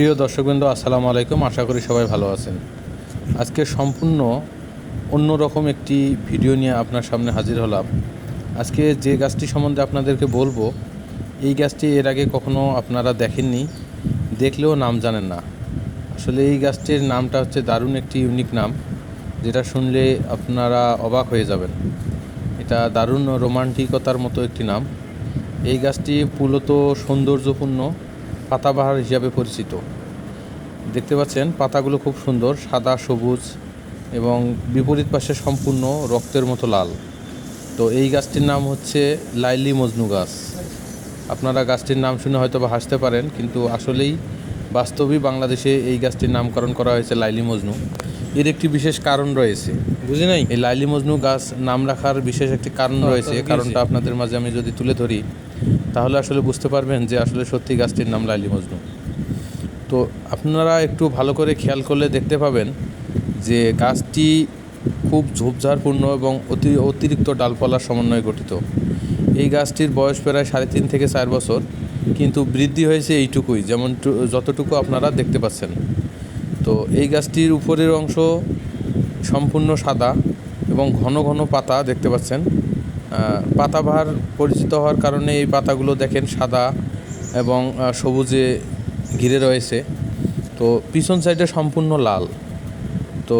প্রিয় দর্শকবৃন্দ, আসসালামু আলাইকুম। আশা করি সবাই ভালো আছেন। আজকে সম্পূর্ণ অন্যরকম একটি ভিডিও নিয়ে আপনার সামনে হাজির হলাম। আজকে যে গাছটি সম্বন্ধে আপনাদেরকে বলব, এই গাছটি এর আগে কখনো আপনারা দেখেননি, দেখলেও নাম জানেন না। আসলে এই গাছটির নামটা হচ্ছে দারুণ একটি ইউনিক নাম, যেটা শুনলে আপনারা অবাক হয়ে যাবেন। এটা দারুণ রোমান্টিকতার মতো একটি নাম। এই গাছটি মূলত সৌন্দর্যপূর্ণ পাতাবাহার হিসাবে পরিচিত। দেখতে পাচ্ছেন, পাতাগুলো খুব সুন্দর, সাদা, সবুজ এবং বিপরীত পাশে সম্পূর্ণ রক্তের মতো লাল। তো এই গাছটির নাম হচ্ছে লাইলি মজনু গাছ। আপনারা গাছটির নাম শুনে হয়তো বা হাসতে পারেন, কিন্তু আসলেই বাস্তবই বাংলাদেশে এই গাছটির নামকরণ করা হয়েছে লাইলি মজনু। এর একটি বিশেষ কারণ রয়েছে। বুঝি নাই? এই লাইলি মজনু গাছ নাম রাখার বিশেষ একটি কারণ রয়েছে। কারণটা আপনাদের মাঝে আমি যদি তুলে ধরি তাহলে আসলে বুঝতে পারবেন যে আসলে সত্যি গাছটির নাম লাইলি মজনু। তো আপনারা একটু ভালো করে খেয়াল করলে দেখতে পাবেন যে গাছটি খুব ঝোপঝাড়পূর্ণ এবং অতি অতিরিক্ত ডালপালার সমন্বয়ে গঠিত। এই গাছটির বয়স প্রায় সাড়ে তিন থেকে চার বছর, কিন্তু বৃদ্ধি হয়েছে এইটুকুই, যেমন যতটুকু আপনারা দেখতে পাচ্ছেন। তো এই গাছটির উপরের অংশ সম্পূর্ণ সাদা এবং ঘন ঘন পাতা দেখতে পাচ্ছেন। পাতাবাহার পরিচিত হওয়ার কারণে এই পাতাগুলো দেখেন সাদা এবং সবুজে ঘিরে রয়েছে। তো পিছন সাইডে সম্পূর্ণ লাল। তো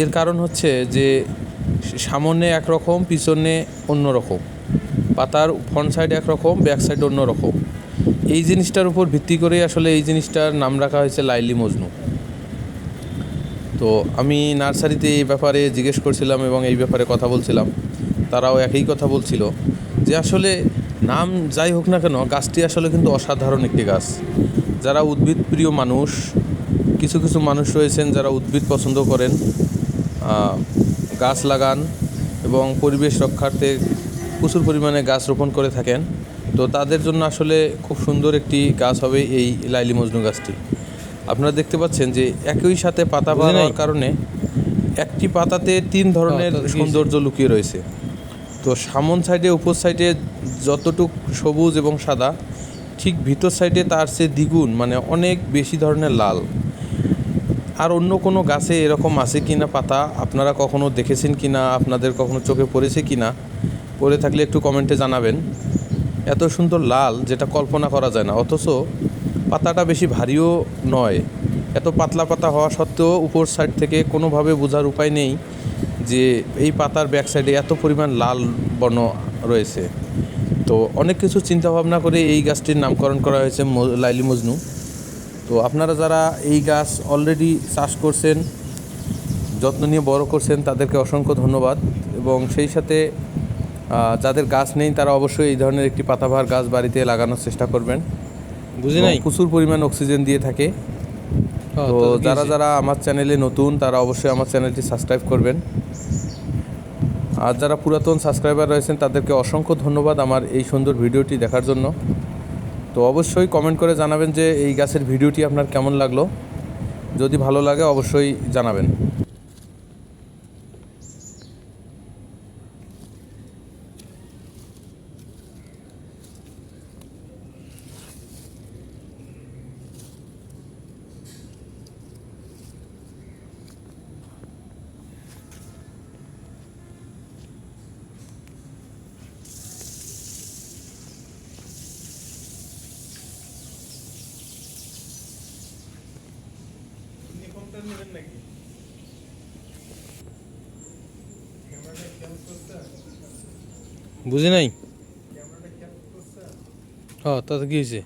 এর কারণ হচ্ছে যে, সামনে একরকম, পিছনে অন্য রকম পাতার ফ্রন্ট সাইড একরকম ব্যাক সাইড অন্য রকম এই জিনিসটার উপর ভিত্তি করেই আসলে এই জিনিসটার নাম রাখা হয়েছে লাইলি মজনু। তো আমি নার্সারিতে এই ব্যাপারে জিজ্ঞেস করছিলাম এবং এই ব্যাপারে কথা বলছিলাম। তারাও একই কথা বলছিল যে আসলে নাম যাই হোক না কেন, গাছটি আসলে কিন্তু অসাধারণ একটি গাছ। যারা উদ্ভিদ প্রিয় মানুষ, কিছু কিছু মানুষ রয়েছেন যারা উদ্ভিদ পছন্দ করেন গাছ লাগান এবং পরিবেশ রক্ষার্থে প্রচুর পরিমাণে গাছ রোপণ করে থাকেন। তো তাদের জন্য আসলে খুব সুন্দর একটি গাছ হবে এই লাইলি মজনু গাছটি। আপনারা দেখতে পাচ্ছেন যে একই সাথে পাতা? পাওয়ার কারণে একটি পাতাতে তিন ধরনের সৌন্দর্য লুকিয়ে রয়েছে। তো সামন সাইডে উপর সাইডে যতটুক সবুজ এবং সাদা ঠিক ভিতর সাইডে তার চেয়ে দ্বিগুণ মানে অনেক বেশি ধরনের লাল। আর অন্য কোনো গাছে এরকম আছে কি না পাতা আপনারা কখনো দেখেছেন কি না আপনাদের কখনো চোখে পড়েছে কি না পড়ে থাকলে একটু কমেন্টে জানাবেন। এত সুন্দর লাল, যেটা কল্পনা করা যায় না। অথচ পাতাটা বেশি ভারীও নয়। এত পাতলা পাতা হওয়া সত্ত্বেও উপর সাইড থেকে কোনোভাবে বোঝার উপায় নেই যে এই পাতার ব্যাক সাইডে এত পরিমাণ লাল বর্ণ রয়েছে। তো অনেক কিছু চিন্তা ভাবনা করে এই গাছটির নামকরণ করা হয়েছে লাইলি মজনু। তো আপনারা যারা এই গাছ অলরেডি চাষ করছেন, যত্ন নিয়ে বড় করছেন, তাদেরকে অসংখ্য ধন্যবাদ। এবং সেই সাথে যাদের গাছ নেই তারা অবশ্যই এই ধরনের একটি পাতাবাহার গাছ বাড়িতে লাগানোর চেষ্টা করবেন। বুঝি নাই? প্রচুর পরিমাণ অক্সিজেন দিয়ে থাকে। হ্যাঁ, তো তো যারা যারা আমার চ্যানেলে নতুন তারা অবশ্যই আমার চ্যানেলটি সাবস্ক্রাইব করবেন। আর যারা পুরাতন সাবস্ক্রাইবার রয়েছেন তাদেরকে অসংখ্য ধন্যবাদ আমার এই সুন্দর ভিডিওটি দেখার জন্য। তো অবশ্যই কমেন্ট করে জানাবেন যে এই গাছের ভিডিওটি আপনার কেমন লাগল। যদি ভালো লাগে অবশ্যই জানাবেন। বুঝি নাই? হ্যাঁ তাতে কি হয়েছে?